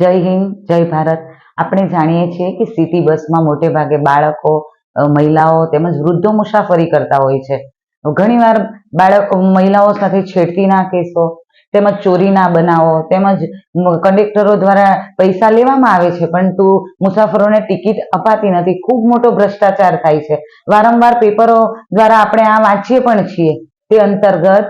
જય હિન્દ, જય ભારત. આપણે જાણીએ છીએ કે સિટી બસમાં મોટે ભાગે બાળકો મહિલાઓ તેમજ વૃદ્ધો મુસાફરી કરતા હોય છે. ઘણીવાર બાળકો, મહિલાઓ સાથે છેડતીના કેસો, તેમજ ચોરીના બનાવો, તેમજ કંડક્ટરો દ્વારા પૈસા લેવામાં આવે છે, પરંતુ મુસાફરોને ટિકિટ અપાતી નથી. ખૂબ મોટો ભ્રષ્ટાચાર થાય છે. વારંવાર પેપરો દ્વારા આપણે આ વાંચીએ પણ છીએ. તે અંતર્ગત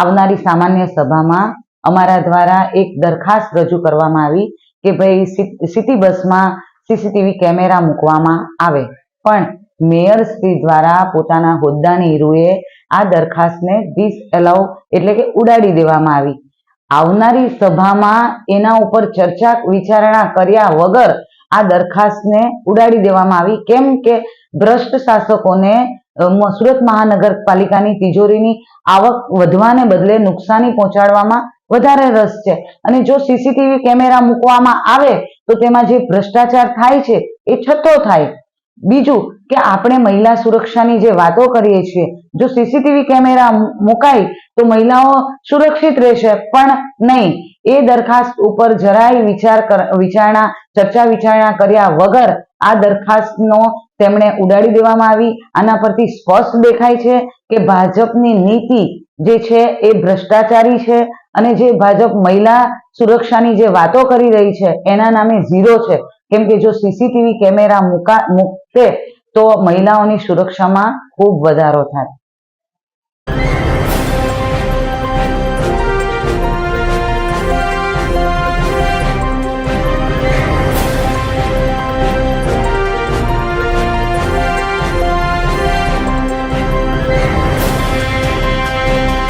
આવનારી સામાન્ય સભામાં અમારા દ્વારા એક દરખાસ્ત રજૂ કરવામાં આવી કે ભાઈ સિટી બસમાં સીસીટીવી કેમેરા મૂકવામાં આવે. પણ મેયર શ્રી દ્વારા પોતાના હોદ્દાની રૂએ આ દરખાસ્તને ડિસએલાઉ એટલે કે ઉડાડી દેવામાં આવી. આવનારી સભામાં એના ઉપર ચર્ચા, વિચારણા કર્યા વગર આ દરખાસ્તને ઉડાડી દેવામાં આવી. કેમ કે ભ્રષ્ટ શાસકોને સુરત મહાનગરપાલિકાની તિજોરીની આવક વધવાને બદલે નુકસાની પહોંચાડવામાં વધારે રસ છે. અને જો સીસીટીવી કેમેરા મૂકવામાં આવે, તો તેમાં જે ભ્રષ્ટાચાર થાય છે, એ છતો થાય. બીજું કે આપણે મહિલા સુરક્ષાની જે વાતો કરીએ છીએ, જો સીસીટીવી કેમેરા મુકાય, તો મહિલાઓ સુરક્ષિત રહેશે, પણ નહીં. એ દરખાસ્ત ઉપર જરાય વિચાર વિચારણા, ચર્ચા વિચારણા કર્યા વગર આ દરખાસ્તનો તેમણે ઉડાડી દેવામાં આવી. આના પરથી સ્પષ્ટ દેખાય છે કે ભાજપની નીતિ જે છે એ ભ્રષ્ટાચારી છે અને જે ભાજપ મહિલા સુરક્ષાની જે વાતો કરી રહી છે, એના નામે ઝીરો છે. કેમ કે જો સીસીટીવી કેમેરા મૂકા મૂકશે તો મહિલાઓની સુરક્ષામાં ખૂબ વધારો થાય.